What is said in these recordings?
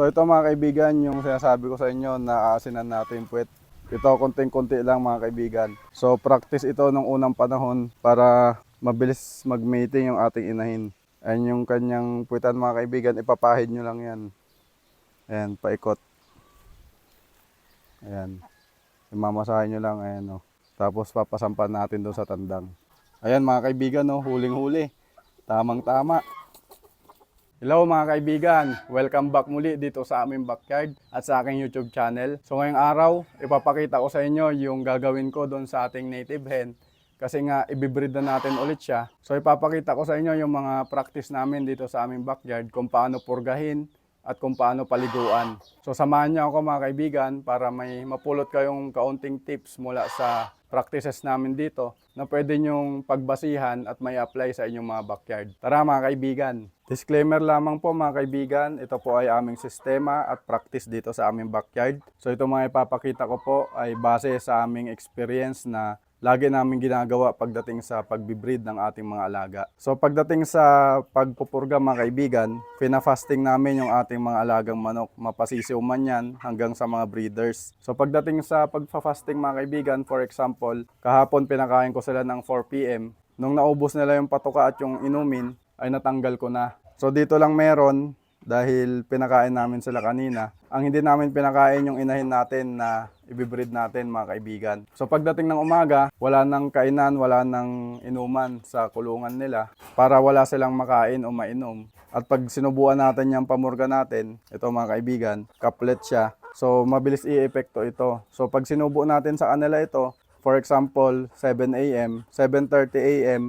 So ito mga kaibigan, yung sinasabi ko sa inyo na aasinan natin yung puwet. Ito konting-konti lang mga kaibigan. So practice ito nung unang panahon para mabilis mag-mating yung ating inahin. Ayan yung kanyang puwetan mga kaibigan, ipapahid nyo lang yan. Ayan, paikot. Ayan. Imamasahin nyo lang, ayan o. Tapos papasampan natin doon sa tandang. Ayan mga kaibigan, no, huling-huli. Tamang-tama. Hello mga kaibigan, welcome back muli dito sa aming backyard at sa aking YouTube channel. So ngayong araw, ipapakita ko sa inyo yung gagawin ko doon sa ating native hen kasi nga ibibreed na natin ulit siya. So ipapakita ko sa inyo yung mga practice namin dito sa aming backyard kung paano purgahin at kung paano paliguan. So samahan niyo ako mga kaibigan para may mapulot kayong kaunting tips mula sa practices namin dito na pwede nyong pagbasihan at may apply sa inyong mga backyard. Tara mga kaibigan! Disclaimer lamang po mga kaibigan, ito po ay aming sistema at practice dito sa aming backyard. So ito mga ipapakita ko po ay base sa aming experience na lagi namin ginagawa pagdating sa pagbibreed ng ating mga alaga. So pagdating sa pagpupurga mga kaibigan, fina-fasting namin yung ating mga alagang manok. Mapasisiw man yan hanggang sa mga breeders. So pagdating sa pagpa-fasting mga kaibigan, for example, kahapon pinakain ko sila ng 4pm. Nung naubos nila yung patuka at yung inumin, ay natanggal ko na. So dito lang meron, dahil pinakain namin sila kanina. Ang hindi namin pinakain yung inahin natin na ibibreed natin mga kaibigan. So pagdating ng umaga, wala nang kainan, wala nang inuman sa kulungan nila para wala silang makain o mainom. At pag sinubuan natin yung pamurga natin, ito mga kaibigan, kaplet siya. So mabilis i-epekto ito. So pag sinubo natin sa kanila ito, for example, 7 a.m., 7.30 a.m.,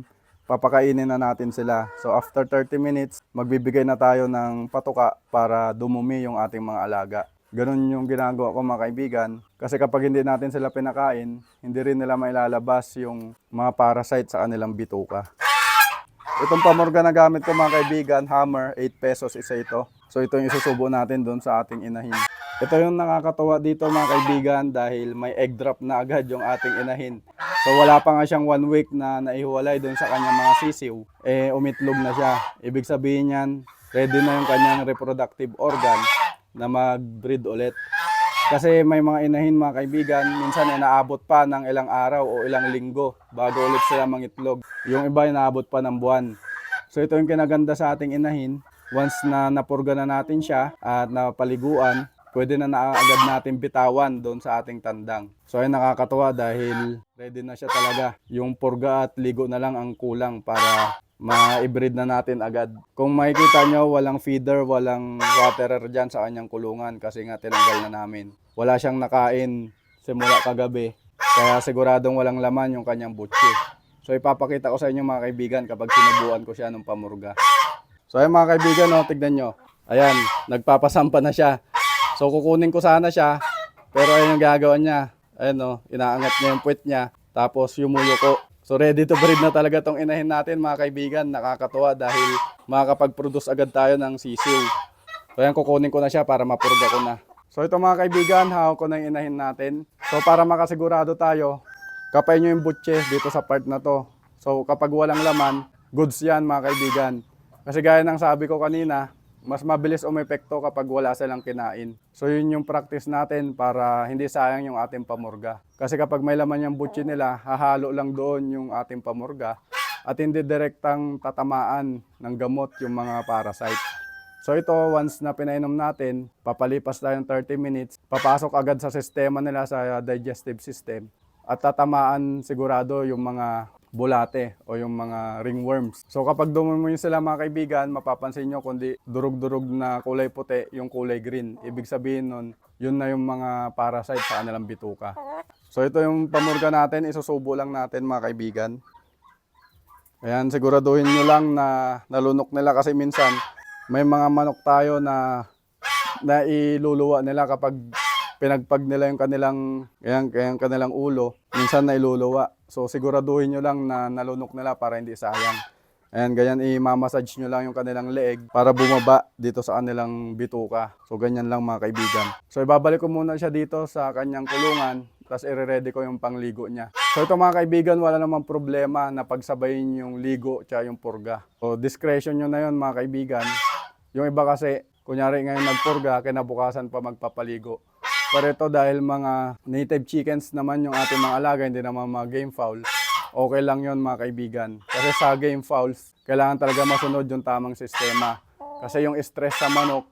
papakainin na natin sila. So after 30 minutes, magbibigay na tayo ng patuka para dumumi yung ating mga alaga. Ganun yung ginagawa ko mga kaibigan. Kasi kapag hindi natin sila pinakain, hindi rin nila mailalabas yung mga parasite sa kanilang bituka. Itong pamorga na gamit ko mga kaibigan, hammer, 8 pesos isa ito. So ito yung isusubo natin doon sa ating inahin. Ito yung nakakatuwa dito mga kaibigan dahil may egg drop na agad yung ating inahin. So wala pa nga siyang one week na naihiwalay doon sa kanyang mga sisiw. Eh umitlog na siya. Ibig sabihin yan, ready na yung kanyang reproductive organ na mag-breed ulit. Kasi may mga inahin mga kaibigan, minsan ay naabot pa ng ilang araw o ilang linggo bago ulit sila mangitlog. Yung iba ay naabot pa ng buwan. So ito yung kinaganda sa ating inahin. Once na napurga na natin siya at napaliguan, pwede na naagad natin bitawan doon sa ating tandang. So ay nakakatuwa dahil ready na siya talaga. Yung purga at ligo na lang ang kulang para ma-breed na natin agad. Kung makikita nyo, walang feeder, walang waterer dyan sa kanyang kulungan kasi nga tinanggal na namin. Wala siyang nakain simula kagabi. Kaya siguradong walang laman yung kanyang butsi. So ipapakita ko sa inyo mga kaibigan kapag sinubuan ko siya ng pamurga. So ayun mga kaibigan, no, tignan nyo. Ayan, nagpapasampa na siya. So kukunin ko sana siya, pero ayun yung gagawa niya. Ayan no, inaangat niya yung puwet niya, tapos yumuyuko. So ready to breed na talaga tong inahin natin mga kaibigan. Nakakatuwa dahil makakapag-produce agad tayo ng sisiw. So ayan, kukunin ko na siya para mapurga ko na. So ito mga kaibigan, hawak ko na yung inahin natin. So para makasigurado tayo, kapay nyo yung butche dito sa part na to. So kapag walang laman, goods yan mga kaibigan. Kasi gaya ng sabi ko kanina, mas mabilis umepekto kapag wala silang kinain. So yun yung practice natin para hindi sayang yung ating pamurga. Kasi kapag may laman yung butchi nila, hahalo lang doon yung ating pamurga at hindi direktang tatamaan ng gamot yung mga parasite. So ito, once na pinainom natin, papalipas tayo ng 30 minutes, papasok agad sa sistema nila sa digestive system at tatamaan sigurado yung mga bulate o yung mga ringworms. So kapag dumumi sila mga kaibigan, mapapansin nyo kundi durug-durug na kulay puti, yung kulay green. Ibig sabihin nun, yun na yung mga parasite sa kanilang bituka. So ito yung pamurga natin, isusubo lang natin mga kaibigan. Ayan, siguraduhin nyo lang na nalunok nila kasi minsan may mga manok tayo na na iluluwa nila kapag pinagpag nila yung kanilang yung, yung kanilang ulo, minsan na iluluwa. So siguraduhin nyo lang na nalunok nila para hindi sayang. Ayan, ganyan i-massage nyo lang yung kanilang leeg para bumaba dito sa kanilang bituka. So ganyan lang mga kaibigan. So ibabalik ko muna siya dito sa kanyang kulungan, tapos i-ready ko yung pangligo niya. So ito mga kaibigan, wala namang problema na pagsabayin yung ligo tsaka yung purga. So discretion nyo na yun mga kaibigan. Yung iba kasi, Kunyari ngayon nagpurga, kinabukasan pa magpapaligo. Pero ito dahil mga native chickens naman yung ating mga alaga, hindi naman mga game fowl, okay lang yon mga kaibigan. Kasi sa game fowls, kailangan talaga masunod yung tamang sistema. Kasi yung stress sa manok,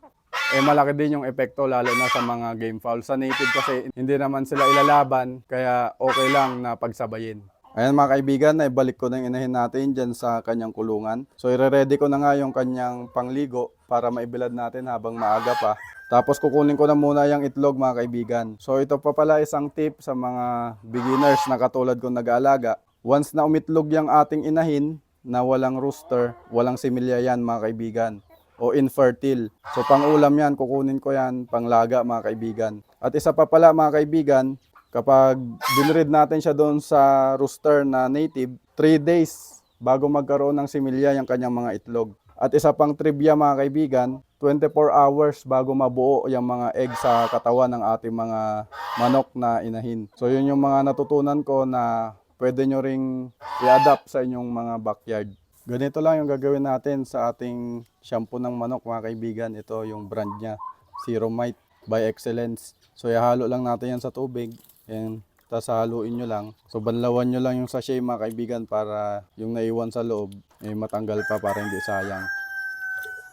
eh malaki din yung epekto lalo na sa mga game fowl. Sa native kasi hindi naman sila ilalaban, kaya okay lang na pagsabayin. Ayan mga kaibigan, naibalik ko na yung inahin natin dyan sa kanyang kulungan. So ire-ready ko na nga yung kanyang pangligo para maibilad natin habang maaga pa. Tapos kukunin ko na muna yung itlog mga kaibigan. So ito pa pala isang tip sa mga beginners na katulad kong nag-aalaga. Once na umitlog yung ating inahin na walang rooster, walang similya yan mga kaibigan o infertile. So pang-ulam yan, kukunin ko yan, panglaga mga kaibigan. At isa pa pala mga kaibigan, kapag binread natin siya doon sa rooster na native, 3 days bago magkaroon ng similya yung kanyang mga itlog. At isa pang trivia mga kaibigan, 24 hours bago mabuo yung mga egg sa katawan ng ating mga manok na inahin. So yun yung mga natutunan ko na pwede nyo ring i-adapt sa inyong mga backyard. Ganito lang yung gagawin natin sa ating shampoo ng manok mga kaibigan. Ito yung brand niya, Zero Mite by Excellence. So ihalo lang natin yan sa tubig. Yan. Tapos haluin nyo lang. So banlawan nyo lang yung sachet mga kaibigan para yung naiwan sa loob eh, matanggal pa para hindi sayang.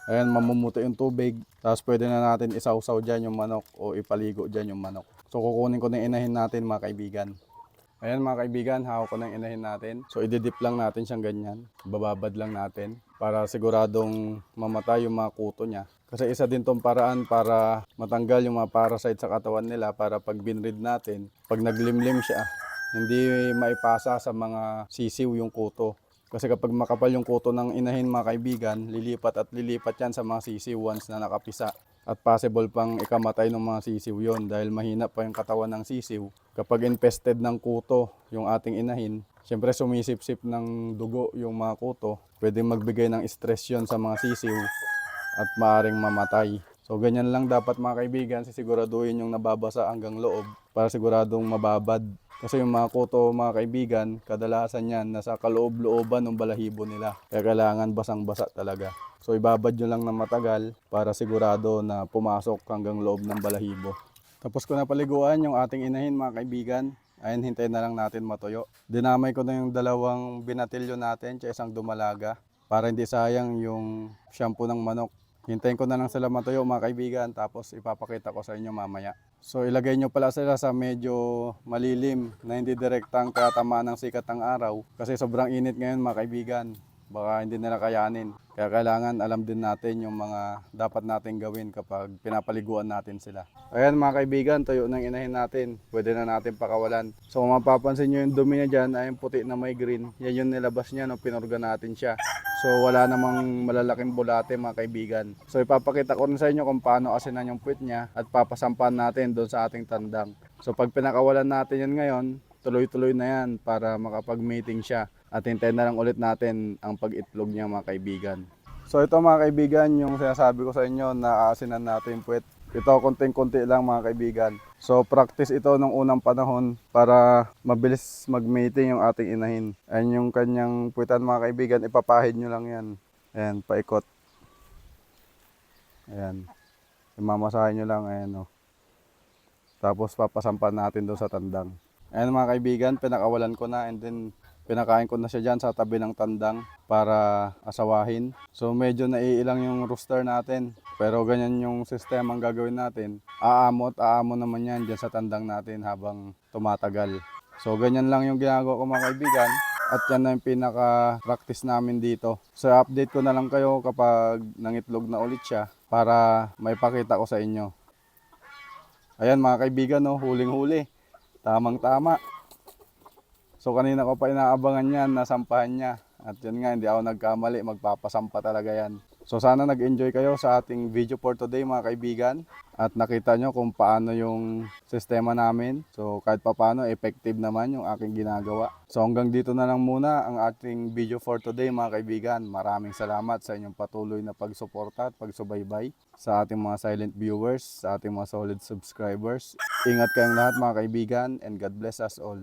Ayan, mamumuti yung tubig. Tapos pwede na natin isawsaw dyan yung manok o ipaligo dyan yung manok. So kukunin ko na inahin natin mga kaibigan. Ayan mga kaibigan, hawak ko yung inahin natin. So ididip lang natin siyang ganyan. Bababad lang natin para siguradong mamatay yung mga kuto niya. Kasi isa din tong paraan para matanggal yung mga parasite sa katawan nila para pag binrid natin, pag naglimlim siya, hindi maipasa sa mga sisiw yung kuto. Kasi kapag makapal yung kuto ng inahin mga kaibigan, lilipat at lilipat yan sa mga sisiw once na nakapisa. At possible pang ikamatay ng mga sisiw yon dahil mahina pa yung katawan ng sisiw. Kapag infested ng kuto yung ating inahin, syempre sumisip-sip ng dugo yung mga kuto, pwedeng magbigay ng stress yon sa mga sisiw at maaring mamatay. So ganyan lang dapat mga kaibigan, sisiguraduhin yung nababasa hanggang loob para siguradong mababad. Kasi yung mga kuto mga kaibigan, kadalasan yan nasa kaloob-looban ng balahibo nila. Kaya kailangan basang-basa talaga. So ibabad nyo lang na matagal para sigurado na pumasok hanggang loob ng balahibo. Tapos ko na paliguan yung ating inahin mga kaibigan. Ayun, hintayin na lang natin matuyo. Dinamay ko na yung dalawang binatilyo natin sa isang dumalaga para hindi sayang yung shampoo ng manok. Hintayin ko na lang sila matuyo mga kaibigan tapos ipapakita ko sa inyo mamaya. So ilagay nyo pala sila sa medyo malilim na hindi direktang katamaan ng sikat ng araw kasi sobrang init ngayon mga kaibigan. Baka hindi nila kayanin. Kaya kailangan alam din natin yung mga dapat natin gawin kapag pinapaliguan natin sila. Ayan mga kaibigan, tuyo ng inahin natin. Pwede na natin pakawalan. So kung mapapansin nyo yung dumi niya dyan, ay yung puti na may green. Yan yung nilabas niya nung pinurga natin siya. So wala namang malalaking bulate mga kaibigan. So ipapakita ko rin sa inyo kung paano asinan yung puwit niya at papasampan natin doon sa ating tandang. So pag pinakawalan natin yan ngayon, tuloy-tuloy na yan para makapag-mating siya. At hintayin na lang ulit natin ang pag-itlog niya mga kaibigan. So ito mga kaibigan, yung sinasabi ko sa inyo na aasinan natin yung puwet. Ito konting-konti lang mga kaibigan. So practice ito nung unang panahon para mabilis mag-mating yung ating inahin. Ayan yung kanyang puwetan mga kaibigan, ipapahid nyo lang yan. Ayan, paikot. Ayan. Imamasahin nyo lang, ayan o. Tapos papasampan natin doon sa tandang. Ayan mga kaibigan, pinakawalan ko na and then pinakain ko na siya dyan sa tabi ng tandang para asawahin. So medyo naiilang yung rooster natin. Pero ganyan yung system ang gagawin natin. Aamot, aamon naman yan dyan sa tandang natin habang tumatagal. So ganyan lang yung ginagawa ko mga kaibigan. At yan na yung pinaka-practice namin dito. So update ko na lang kayo kapag nangitlog na ulit siya para may pakita ko sa inyo. Ayan mga kaibigan, no, huling-huli. Tamang-tama. So kanina ko pa inaabangan yan, nasampahan niya. At yun nga, hindi ako nagkamali, magpapasampa talaga yan. So sana nag-enjoy kayo sa ating video for today mga kaibigan. At nakita nyo kung paano yung sistema namin. So kahit pa paano, effective naman yung aking ginagawa. So hanggang dito na lang muna ang ating video for today mga kaibigan. Maraming salamat sa inyong patuloy na pagsuporta at pagsubaybay sa ating mga silent viewers, sa ating mga solid subscribers. Ingat kayong lahat mga kaibigan and God bless us all.